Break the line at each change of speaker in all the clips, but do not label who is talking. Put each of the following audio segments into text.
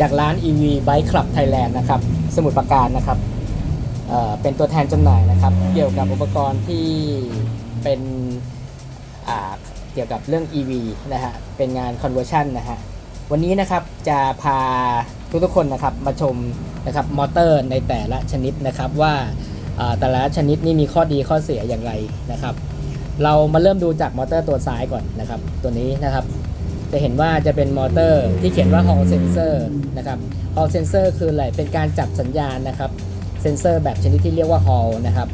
จากร้าน EV Bike Club Thailand นะครับสมุทรปราการนะครับเเป็นตัวแทนจำหน่ายนะครับ เกี่ยวกับอุปกรณ์ที่เป็นเกี่ยวกับเรื่อง EV นะฮะเป็นงาน conversion นะฮะวันนี้นะครับจะพาทุกๆคนนะครับมาชมนะครับมอเตอร์ในแต่ละชนิดนะครับว่าแต่ละชนิดนี่มีข้อดีข้อเสียอย่างไรนะครับ เรามาเริ่มดูจากมอเตอร์ตัวซ้ายก่อนนะครับ ตัวนี้นะครับ จะเห็นว่าจะเป็นมอเตอร์ที่เขียนว่า Hall Sensor นะครับ Hall Sensor คืออะไร เป็นการจับสัญญาณนะครับเซนเซอร์แบบชนิดที่เรียกว่า Hall นะครับ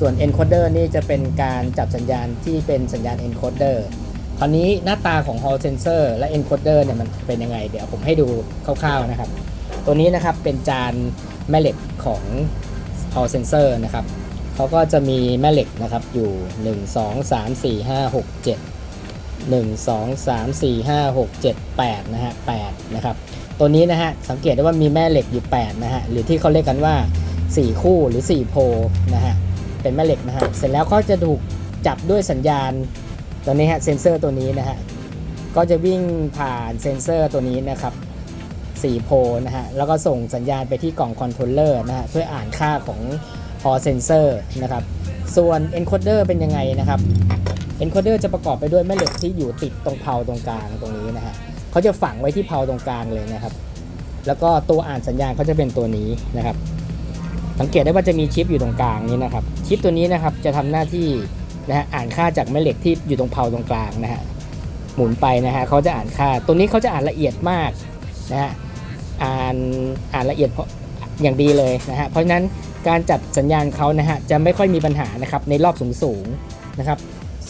ส่วน Encoder นี่จะเป็นการจับสัญญาณที่เป็นสัญญาณ Encoder คราวนี้หน้าตาของ Hall Sensor และ Encoder เนี่ยมันเป็นยังไง เดี๋ยวผมให้ดูคร่าวๆนะครับ ตัวนี้นะครับเป็นจานแม่เหล็กของ Hall Sensor นะครับเขาก็จะมีแม่เหล็กนะครับอยู่ 1 2 3 4 5 6 7 1 2 3 4 5 6 7 8นะฮะ8นะครับตัวนี้นะฮะสังเกตได้ว่ามีแม่เหล็กอยู่8นะฮะหรือที่เขาเรียกกันว่า 4 คู่หรือ 4 โพลนะฮะเป็นแม่เหล็กนะฮะเสร็จแล้วเขาจะถูกจับด้วยสัญญาณตัวนี้ฮะเซนเซอร์ตัวนี้นะฮะก็จะวิ่งผ่านเซนเซอร์ตัวนี้นะครับ4โพลนะฮะแล้วก็ส่งสัญญาณไปที่กล่องคอนโทรลเลอร์นะฮะเพื่ออ่านค่าของพอเซนเซอร์นะครับส่วน encoder เป็นยังไงนะครับ encoder จะประกอบไปด้วยแม่เหล็กที่อยู่ติดตรงเพาตรงกลางตรงนี้นะฮะเขาจะฝังไว้ที่เพาตรงกลางเลยนะครับ แล้วก็ตัวอ่านสัญญาณเขาจะเป็นตัวนี้นะครับ สังเกตได้ว่าจะมีชิปอยู่ตรงกลางนี้นะครับ ชิปตัวนี้นะครับจะทำหน้าที่นะฮะอ่านค่าจากแม่เหล็กที่อยู่ตรงเพาตรงกลางนะฮะหมุนไปนะฮะเขาจะอ่านค่า ตัวนี้เขาจะอ่านละเอียดมากนะฮะอ่านอ่านละเอียดอย่างดีเลยนะฮะเพราะฉะนั้นการจับสัญญาณเขานะฮะจะไม่ค่อยมีปัญหานะครับในรอบสูงสูงๆนะครับ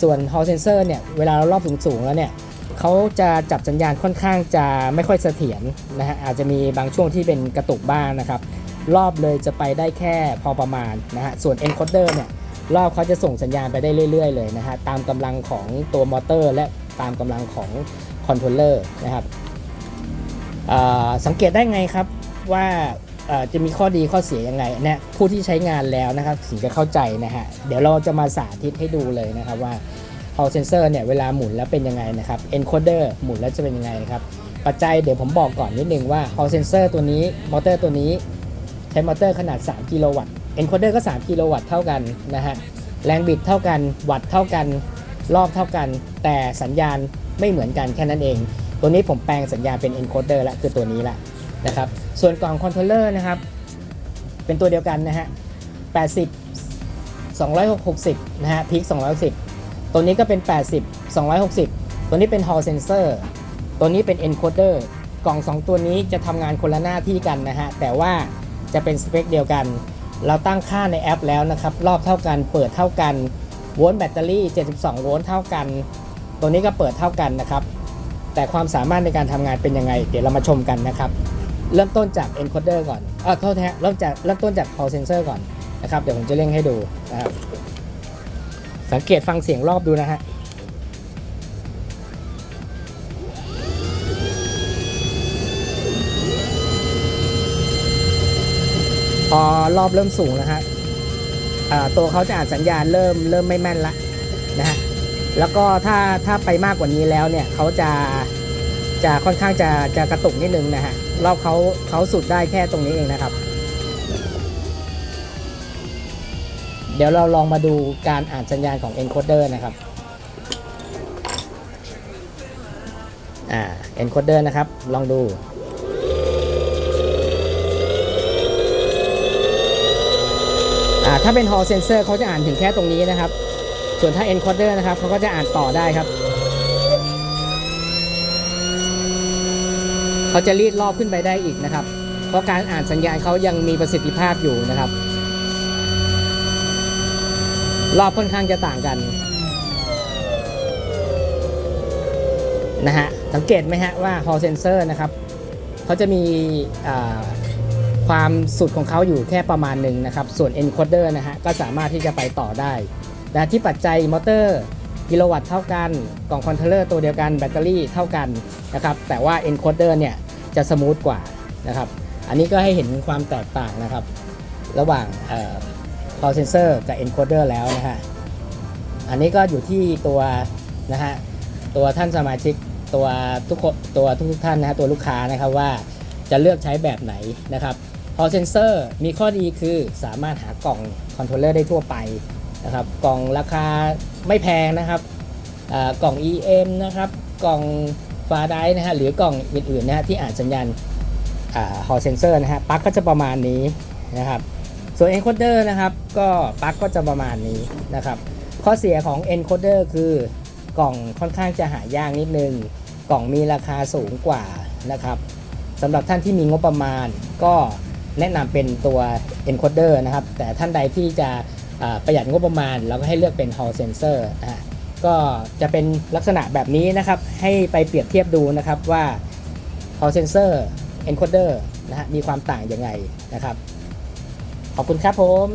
ส่วน Hall Sensor เนี่ยเวลาเรารอบสูงสูงๆแล้วเนี่ยเขาจะจับสัญญาณค่อนข้างจะไม่ค่อยเสถียรนะฮะอาจจะมีบางช่วงที่เป็นกระตุกบ้างนะครับ รอบเลยจะไปได้แค่พอประมาณนะฮะส่วน encoder เนี่ยรอบเขาจะส่งสัญญาณไปได้เรื่อย ๆ เลยนะฮะตามกำลังของตัวมอเตอร์ และตามกำลังของคอนโทรลเลอร์นะครับสังเกตได้ไงครับว่า จะมีข้อดีข้อเสียยังไงเนี่ยผู้ที่ใช้งานแล้วนะครับถึงจะเข้าใจนะฮะเดี๋ยวเราจะมาสาธิตให้ดูเลยนะครับว่า Hall Sensor เนี่ยเวลาหมุนแล้วเป็นยังไงนะครับ Encoder หมุนแล้วจะเป็นยังไงนะครับปัจจัยเดี๋ยวผมบอกก่อนนิดนึงว่า Hall Sensor ตัวนี้มอเตอร์ตัวนี้ใช้มอเตอร์ขนาด 3 กิโลวัตต์ Encoder ก็ 3 กิโลวัตต์เท่ากันนะฮะแรงบิดเท่ากันวัตต์เท่ากันรอบเท่ากัน แต่สัญญาณไม่เหมือนกันแค่นั้นเอง ตัวนี้ผมแปลงสัญญาณเป็น encoder ละคือตัวนี้ละ นะครับส่วนกล่องคอนโทรลเลอร์นะครับเป็นตัวเดียวกันนะฮะ80 260 นะฮะพีค210ตัวนี้ก็เป็น 80 260 ตัวนี้เป็น Hall Sensor ตัวนี้เป็น encoder กล่อง 2 ตัวนี้จะทำงานคนละหน้าที่กันนะฮะ แต่ว่าจะเป็นสเปคเดียวกัน เราตั้งค่าในแอปแล้วนะครับ รอบเท่ากัน เปิดเท่ากัน โวลต์แบตเตอรี่ 72 โวลต์เท่ากัน ตัวนี้ก็เปิดเท่ากันนะครับ แต่ความสามารถในการทำงานเป็นยังไง เดี๋ยวเรามาชมกันนะครับ เริ่มต้นจาก encoder ก่อนเออโทษนะฮะเริ่มจากเริ่มต้นจาก hall sensor ก่อนนะครับ เดี๋ยวผมจะเร่งให้ดูนะครับ สังเกตฟังเสียงรอบดูนะฮะพอรอบเริ่มสูงนะฮะตัวเขาจะอ่านสัญญาณเริ่มเริ่มไม่แม่นละนะฮะ แล้วก็ถ้าถ้าไปมากกว่านี้แล้วเนี่ยเขาจะ จะค่อนข้างจะจะกระตุกนิดนึงนะฮะรอบเขาเขาสุดได้แค่ตรงนี้เองนะครับ เดี๋ยวเราลองมาดูการอ่านสัญญาณของ encoder นะครับอ่า encoder นะครับ ลองดูอ่าถ้าเป็น hall sensor เขาจะอ่านถึงแค่ตรงนี้นะครับ ส่วนถ้า encoder นะครับเขาก็จะอ่านต่อได้ครับ เขาจะรีดรอบขึ้นไปได้อีกนะครับ เพราะการอ่านสัญญาณเขายังมีประสิทธิภาพอยู่นะครับ รอบค่อนข้างจะต่างกันนะฮะสังเกตไหมฮะว่า Hall Sensor นะครับเขาจะมีความสุดของเขาอยู่แค่ประมาณหนึ่งนะครับ ส่วน encoder นะฮะก็สามารถที่จะไปต่อได้นะที่ปัจจัยมอเตอร์กิโลวัตต์เท่ากัน กล่องคอนโทรลเลอร์ตัวเดียวกันแบตเตอรี่เท่ากันนะครับ แต่ว่า encoder เนี่ย จะสมูทกว่านะครับ อันนี้ก็ให้เห็นความแตกต่างนะครับ ระหว่างเอ่อ Hall Sensor กับ encoder แล้วนะฮะ อันนี้ก็อยู่ที่ตัวนะฮะตัวท่านสมาชิกตัวทุกตัวทุกๆท่านนะฮะตัวลูกค้านะครับว่าจะเลือกใช้แบบไหนนะครับ Hall Sensor มีข้อดีคือสามารถหากล่องคอนโทรลเลอร์ได้ทั่วไปนะครับ กล่องราคาไม่แพงนะครับกล่อง EM นะครับ กล่อง ฟาไดนะฮะหรือกล่องอื่นๆนะฮะที่อ่านสัญญาณอ่า Hall Sensor นะฮะปลั๊กก็จะประมาณนี้นะครับส่วน encoder นะครับก็ปลั๊กก็จะประมาณนี้นะครับข้อเสียของ encoder คือกล่องค่อนข้างจะหายากนิดนึง กล่องมีราคาสูงกว่านะครับสำหรับท่านที่มีงบประมาณก็แนะนำเป็นตัว encoder นะครับแต่ท่านใดที่จะประหยัดงบประมาณเราก็ให้เลือกเป็น hall sensor นะฮะ ก็จะเป็นลักษณะแบบนี้นะครับ ให้ไปเปรียบเทียบดูนะครับว่า call sensor encoder นะฮะมีความต่างยังไงนะครับ ขอบคุณครับผม